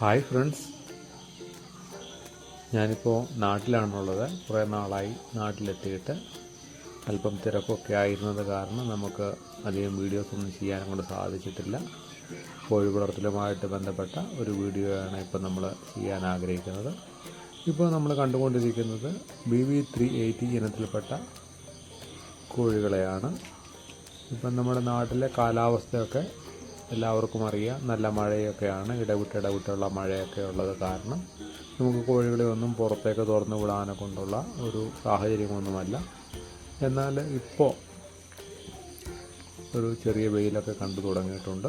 Hi friends. ഞാനിപ്പോൾ നാട്ടിലാണുള്ളത് കുറേ നാളായി നാട്ടിലെത്തിയിട്ട് അല്പം തിരക്കൊക്കെ ആയിരുന്നത് കാരണം നമുക്ക് അധികം വീഡിയോസ് ഒന്നും ചെയ്യാൻ കൊണ്ട് സാധിച്ചിട്ടില്ല. കോഴി വളർത്തലുമായിട്ട് ബന്ധപ്പെട്ട ഒരു വീഡിയോയാണ് ഇപ്പം നമ്മൾ ചെയ്യാൻ ആഗ്രഹിക്കുന്നത്. ഇപ്പോൾ നമ്മൾ കണ്ടുകൊണ്ടിരിക്കുന്നത് ബി വി ത്രീ എയ്റ്റി ഇനത്തിൽപ്പെട്ട കോഴികളെയാണ്. ഇപ്പം നമ്മുടെ നാട്ടിലെ കാലാവസ്ഥയൊക്കെ എല്ലാവർക്കും അറിയാം. നല്ല മഴയൊക്കെയാണ്. ഇടവിട്ട് ഇടവിട്ടുള്ള മഴയൊക്കെ ഉള്ളത് കാരണം നമുക്ക് കോഴികളെ ഒന്നും പുറത്തേക്ക് തുറന്നു വിടാനെ കൊണ്ടുള്ള ഒരു സാഹചര്യമൊന്നുമല്ല. എന്നാൽ ഇപ്പോൾ ഒരു ചെറിയ വെയിലൊക്കെ കണ്ടു തുടങ്ങിയിട്ടുണ്ട്.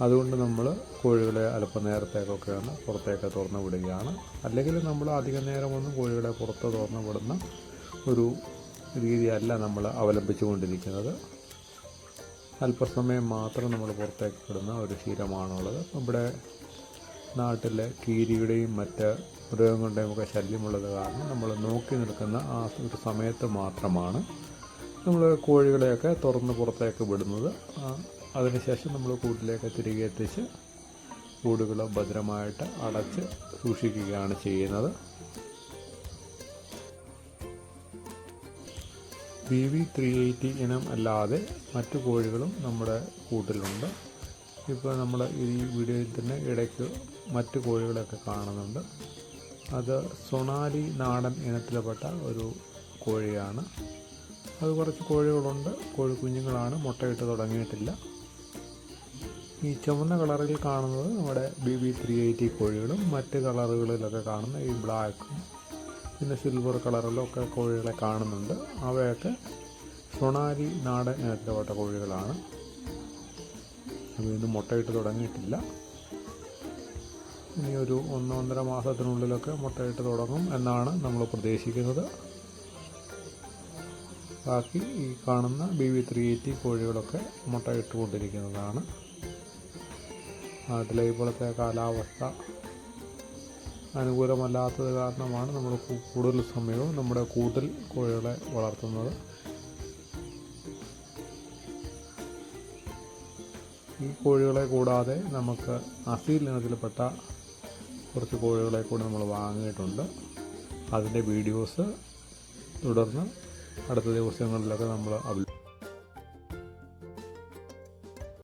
അതുകൊണ്ട് നമ്മൾ കോഴികളെ അല്പം ഒന്ന് പുറത്തേക്ക് തുറന്നു വിടുകയാണ്. അല്ലെങ്കിൽ നമ്മൾ അധിക നേരമൊന്നും കോഴികളെ പുറത്ത് തുറന്നു വിടുന്ന ഒരു രീതിയല്ല നമ്മൾ അവലംബിച്ചുകൊണ്ടിരിക്കുന്നത്. അല്പസമയം മാത്രം നമ്മൾ പുറത്തേക്ക് വിടുന്ന ഒരു ശീലമാണുള്ളത്. ഇവിടെ നാട്ടിലെ കീരിയുടെയും മറ്റ് മൃഗങ്ങളുടെയും ഒക്കെ ശല്യമുള്ളത് കാരണം നമ്മൾ നോക്കി നിൽക്കുന്ന ആ ഒരു സമയത്ത് മാത്രമാണ് നമ്മൾ കോഴികളെയൊക്കെ തുറന്ന് പുറത്തേക്ക് വിടുന്നത്. അതിനുശേഷം നമ്മൾ കൂട്ടിലേക്ക് തിരികെ എത്തിച്ച് കൂടുകൾ ഭദ്രമായിട്ട് അടച്ച് സൂക്ഷിക്കുകയാണ് ചെയ്യുന്നത്. ബി വി ത്രീ എയ്റ്റി ഇനം അല്ലാതെ മറ്റു കോഴികളും നമ്മുടെ കൂട്ടിലുണ്ട്. ഇപ്പോൾ നമ്മൾ ഈ വീഡിയോയിൽ തന്നെ ഇടയ്ക്ക് മറ്റു കോഴികളൊക്കെ കാണുന്നുണ്ട്. അത് സൊണാലി നാടൻ ഇനത്തിൽപ്പെട്ട ഒരു കോഴിയാണ്. അത് കുറച്ച് കോഴികളുണ്ട്. കോഴി കുഞ്ഞുങ്ങളാണ് മുട്ടയിട്ട് തുടങ്ങിയിട്ടില്ല. ഈ ചുവന്ന കളറിൽ കാണുന്നത് നമ്മുടെ ബി ബി ത്രീ എയ്റ്റി കോഴികളും മറ്റ് കളറുകളിലൊക്കെ കാണുന്ന ഈ ബ്ലാക്കും പിന്നെ സിൽവർ കളറിലൊക്കെ കോഴികളെ കാണുന്നുണ്ട്. അവയൊക്കെ സൊണാലി നാടൻ ഇനത്തിൽപ്പെട്ട കോഴികളാണ്. വീണ്ടും മുട്ടയിട്ട് തുടങ്ങിയിട്ടില്ല. ഇനി ഒരു ഒന്നൊന്നര മാസത്തിനുള്ളിലൊക്കെ മുട്ടയിട്ട് തുടങ്ങും എന്നാണ് നമ്മൾ പ്രതീക്ഷിക്കുന്നത്. ബാക്കി ഈ കാണുന്ന ബി വി ത്രീ എയ്റ്റി കോഴികളൊക്കെ മുട്ടയിട്ട് കൊണ്ടിരിക്കുന്നതാണ്. നാട്ടിലെ ഇപ്പോഴത്തെ കാലാവസ്ഥ അനുകൂലമല്ലാത്തത് കാരണമാണ് നമ്മൾ കൂടുതൽ സമയവും നമ്മുടെ കൂട്ടിൽ കോഴികളെ വളർത്തുന്നത്. ഈ കോഴികളെ കൂടാതെ നമുക്ക് അസീൽ ഇനത്തിൽപ്പെട്ട കുറച്ച് കോഴികളെ കൂടി നമ്മൾ വാങ്ങിയിട്ടുണ്ട്. അതിന്റെ വീഡിയോസ് തുടർന്ന് അടുത്ത ദിവസങ്ങളിലൊക്കെ നമ്മൾ അപ്ലോഡ്